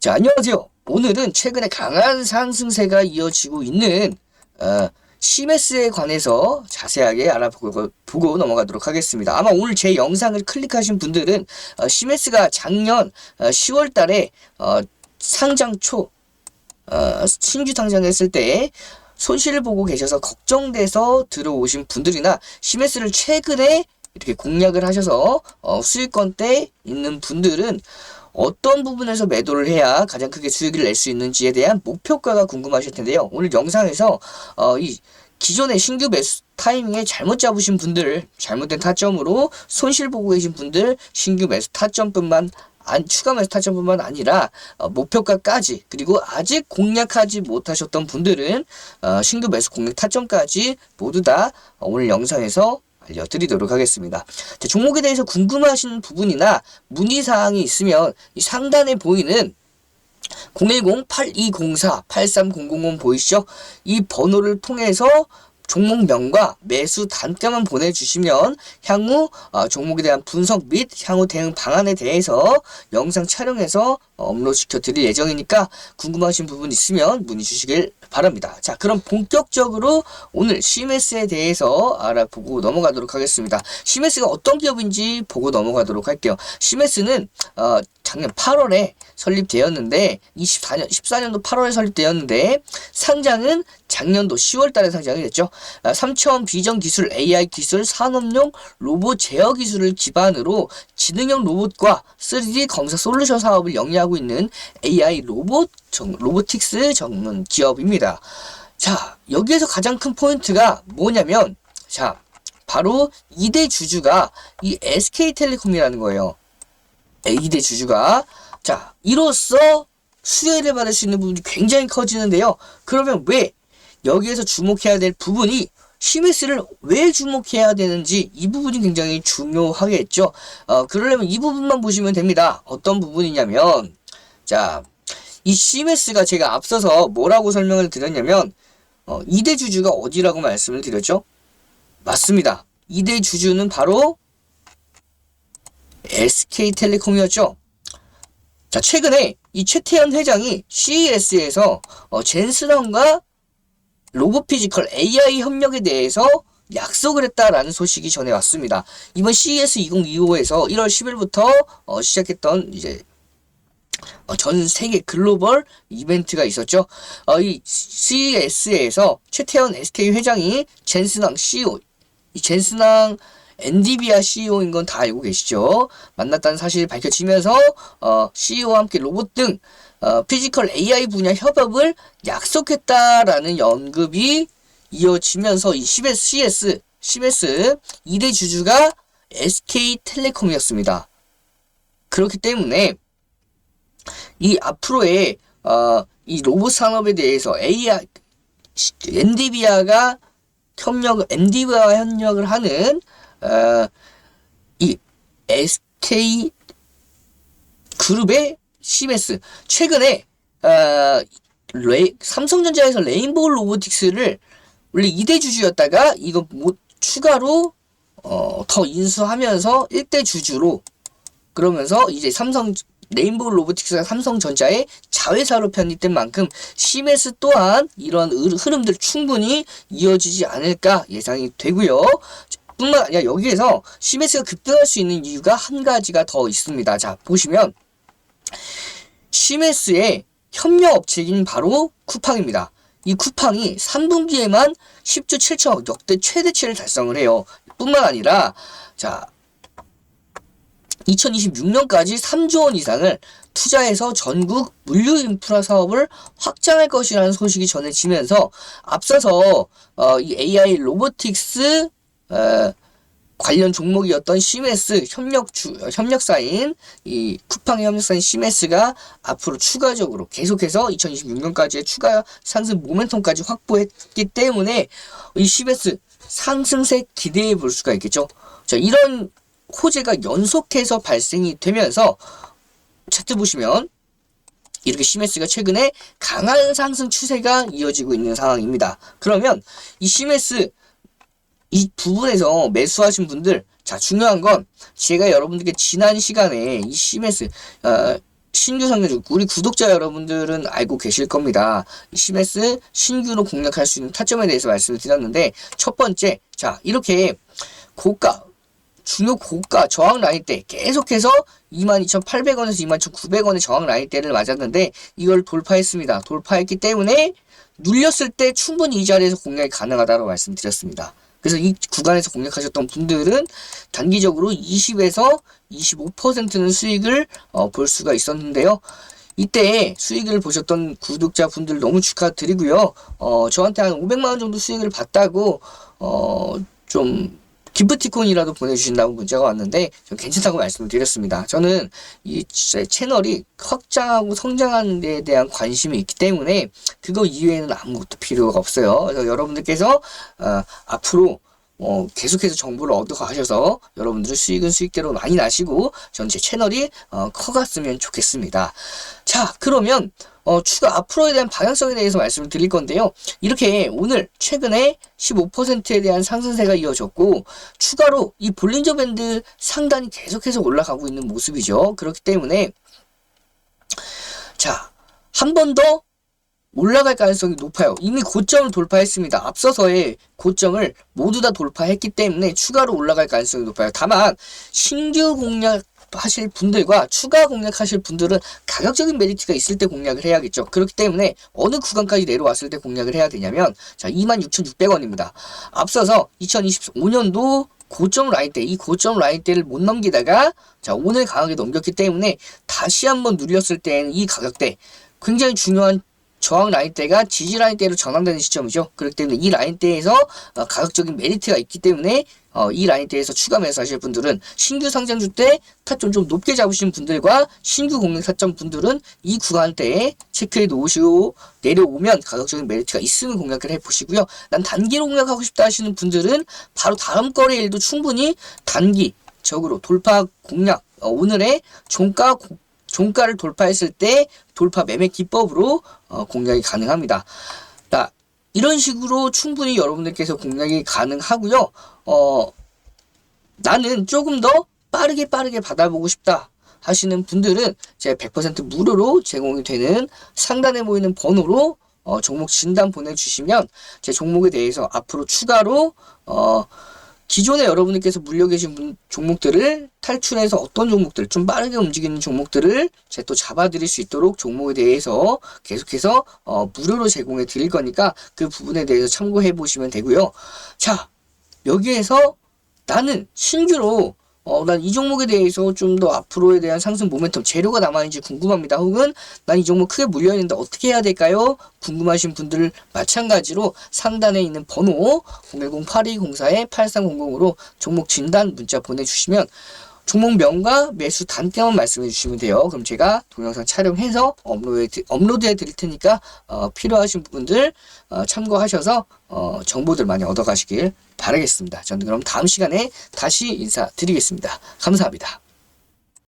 자, 안녕하세요. 오늘은 최근에 강한 상승세가 이어지고 있는 어, 시메스에 관해서 자세하게 알아보고 보고 넘어가도록 하겠습니다. 아마 오늘 제 영상을 클릭하신 분들은 어, 시메스가 작년 어, 10월 달에 어, 상장 초 어, 신규 상장했을 때 손실을 보고 계셔서 걱정돼서 들어오신 분들이나 시메스를 최근에 이렇게 공략을 하셔서 어, 수익권 때 있는 분들은 어떤 부분에서 매도를 해야 가장 크게 수익을 낼 수 있는지에 대한 목표가가 궁금하실 텐데요. 오늘 영상에서 어, 이 기존의 신규 매수 타이밍에 잘못 잡으신 분들, 잘못된 타점으로 손실 보고 계신 분들, 신규 매수 타점뿐만 안, 추가 매수 타점뿐만 아니라 어, 목표가까지 그리고 아직 공략하지 못하셨던 분들은 어, 신규 매수 공략 타점까지 모두 다 어, 오늘 영상에서 알려드리도록 하겠습니다. 자, 종목에 대해서 궁금하신 부분이나 문의사항이 있으면 이 상단에 보이는 010-8204-83000 보이시죠? 이 번호를 통해서 종목명과 매수 단가만 보내주시면 향후 어, 종목에 대한 분석 및 향후 대응 방안에 대해서 영상 촬영해서 업로드 시켜 드릴 예정이니까 궁금하신 부분 있으면 문의 주시길 바랍니다. 자, 그럼 본격적으로 오늘 시메스에 대해서 알아보고 넘어가도록 하겠습니다. 시메스가 어떤 기업인지 보고 넘어가도록 할게요. 시메스는 어, 작년 8월에 설립되었는데 24년 14년도 8월에 설립되었는데 상장은 작년도 10월 달에 상장이 됐죠. 아, 3차원 비전 기술 AI 기술 산업용 로봇 제어 기술을 기반으로 지능형 로봇과 3D 검사 솔루션 사업을 영위하고 있는 AI 로봇 정, 로보틱스 전문 기업입니다. 자, 여기에서 가장 큰 포인트가 뭐냐면 자, 바로 2대 주주가 이 SK텔레콤이라는 거예요. 2대 주주가 자 이로써 수혜를 받을 수 있는 부분이 굉장히 커지는데요. 그러면 왜 여기에서 주목해야 될 부분이 시메스를 왜 주목해야 되는지 이 부분이 굉장히 중요하겠죠. 어, 그러려면 이 부분만 보시면 됩니다. 어떤 부분이냐면 자, 이 시메스가 제가 앞서서 뭐라고 설명을 드렸냐면 어, 2대 주주가 어디라고 말씀을 드렸죠? 맞습니다. 2대 주주는 바로 SK텔레콤이었죠. 자, 최근에 이 최태현 회장이 CES에서 어, 젠스런과 로보피지컬 AI 협력에 대해서 약속을 했다라는 소식이 전해왔습니다. 이번 CES 2025에서 1월 10일부터 어, 시작했던 이제 어, 전 세계 글로벌 이벤트가 있었죠. 어, 이 CES에서 최태현 SK 회장이 젠스낭 CEO, 이 젠스낭 엔디비아 CEO인 건 다 알고 계시죠? 만났다는 사실이 밝혀지면서 어, CEO와 함께 로봇 등 어, 피지컬 AI 분야 협업을 약속했다라는 언급이 이어지면서 이 CS, CS, CS 2대 주주가 SK텔레콤이었습니다. 그렇기 때문에 이 앞으로의 어, 이 로봇 산업에 대해서 AI 엔디비아가 협력, 엔디비아와 협력을 하는 어, 이 SK 그룹의 시메스 최근에 어, 레, 삼성전자에서 레인보우 로보틱스를 원래 2대 주주였다가 이거 못 추가로 어, 더 인수하면서 1대 주주로 그러면서 이제 삼성 레인보우 로보틱스가 삼성전자의 자회사로 편입된 만큼 시메스 또한 이런 흐름들 충분히 이어지지 않을까 예상이 되고요. 뿐만 아니라 여기에서 시메스가 급등할 수 있는 이유가 한 가지가 더 있습니다. 자, 보시면 시메스의 협력 업체인 바로 쿠팡입니다. 이 쿠팡이 3분기에만 10조 7천억 역대 최대치를 달성을 해요. 뿐만 아니라 자 2026년까지 3조 원 이상을 투자해서 전국 물류 인프라 사업을 확장할 것이라는 소식이 전해지면서 앞서서 어, 이 AI 로보틱스 어, 관련 종목이었던 시메스 협력 주 협력사인 이 쿠팡의 협력사인 시메스가 앞으로 추가적으로 계속해서 2026년까지의 추가 상승 모멘텀까지 확보했기 때문에 이 시메스 상승세 기대해 볼 수가 있겠죠. 자, 이런 호재가 연속해서 발생이 되면서 차트 보시면 이렇게 시메스가 최근에 강한 상승 추세가 이어지고 있는 상황입니다. 그러면 이 시메스 이 부분에서 매수하신 분들 자 중요한 건 제가 여러분들께 지난 시간에 이 시메스 어, 신규 상대주 우리 구독자 여러분들은 알고 계실 겁니다. 이 CMS 신규로 공략할 수 있는 타점에 대해서 말씀을 드렸는데 첫 번째 자 이렇게 고가 중요 고가 저항 라인대 계속해서 22,800원에서 22,900원의 저항 라인대를 맞았는데 이걸 돌파했습니다. 돌파했기 때문에 눌렸을 때 충분히 이 자리에서 공략이 가능하다고 말씀드렸습니다. 그래서 이 구간에서 공략하셨던 분들은 단기적으로 20에서 25%는 수익을 어, 볼 수가 있었는데요. 이때 수익을 보셨던 구독자분들 너무 축하드리고요. 어, 저한테 한 500만 원 정도 수익을 봤다고 어, 좀 기프티콘이라도 보내주신다고 문자가 왔는데 좀 괜찮다고 말씀을 드렸습니다. 저는 이제 채널이 확장하고 성장하는 데 대한 관심이 있기 때문에 그거 이외에는 아무것도 필요가 없어요. 그래서 여러분들께서 어, 앞으로 어, 계속해서 정보를 얻어가셔서 여러분들의 수익은 수익대로 많이 나시고 전제 채널이 어, 커갔으면 좋겠습니다. 자 그러면 어, 추가 앞으로에 대한 방향성에 대해서 말씀을 드릴 건데요. 이렇게 오늘 최근에 15%에 대한 상승세가 이어졌고 추가로 이 볼린저 밴드 상단이 계속해서 올라가고 있는 모습이죠. 그렇기 때문에 자, 한 번 더 올라갈 가능성이 높아요. 이미 고점을 돌파했습니다. 앞서서의 고점을 모두 다 돌파했기 때문에 추가로 올라갈 가능성이 높아요. 다만 신규 공략 하실 분들과 추가 공략하실 분들은 가격적인 메리트가 있을 때 공략을 해야겠죠. 그렇기 때문에 어느 구간까지 내려왔을 때 공략을 해야 되냐면 자 26,600원입니다. 앞서서 2025년도 고점 라인대 이 고점 라인대를 못 넘기다가 자 오늘 강하게 넘겼기 때문에 다시 한번 눌렸을 때는 이 가격대 굉장히 중요한 저항 라인대가 지지 라인대로 전환되는 시점이죠. 그렇기 때문에 이 라인대에서 어, 가격적인 메리트가 있기 때문에 어, 이 라인대에서 추가 매수하실 분들은 신규 상장주 때 타점 좀 높게 잡으신 분들과 신규 공략 타점 분들은 이 구간대에 체크해 놓으시고 내려오면 가격적인 메리트가 있으면 공략을 해보시고요. 난 단기로 공략하고 싶다 하시는 분들은 바로 다음 거래일도 충분히 단기 적으로 돌파 공략 어, 오늘의 종가 고- 종가를 돌파했을 때 돌파 매매 기법으로 어, 공략이 가능합니다. 자, 이런 식으로 충분히 여러분들께서 공략이 가능하고요. 어, 나는 조금 더 빠르게 빠르게 받아보고 싶다 하시는 분들은 제가 100% 무료로 제공이 되는 상단에 보이는 번호로 어, 종목 진단 보내주시면 제 종목에 대해서 앞으로 추가로 어, 기존에 여러분들께서 물려 계신 분- 종목들을 탈출해서 어떤 종목들 좀 빠르게 움직이는 종목들을 제가 또 잡아드릴 수 있도록 종목에 대해서 계속해서 어, 무료로 제공해 드릴 거니까 그 부분에 대해서 참고해 보시면 되고요. 자 여기에서 나는 신규로 어, 난 이 종목에 대해서 좀 더 앞으로에 대한 상승 모멘텀 재료가 남아있는지 궁금합니다. 혹은 난 이 종목 크게 물려있는데 어떻게 해야 될까요? 궁금하신 분들 마찬가지로 상단에 있는 번호 010-8204-8300으로 종목 진단 문자 보내주시면 종목명과 매수 단가만 말씀해 주시면 돼요. 그럼 제가 동영상 촬영해서 업로드해, 드- 업로드해 드릴 테니까 어, 필요하신 분들 어, 참고하셔서 어, 정보들 많이 얻어가시길 바라겠습니다. 저는 그럼 다음 시간에 다시 인사드리겠습니다. 감사합니다.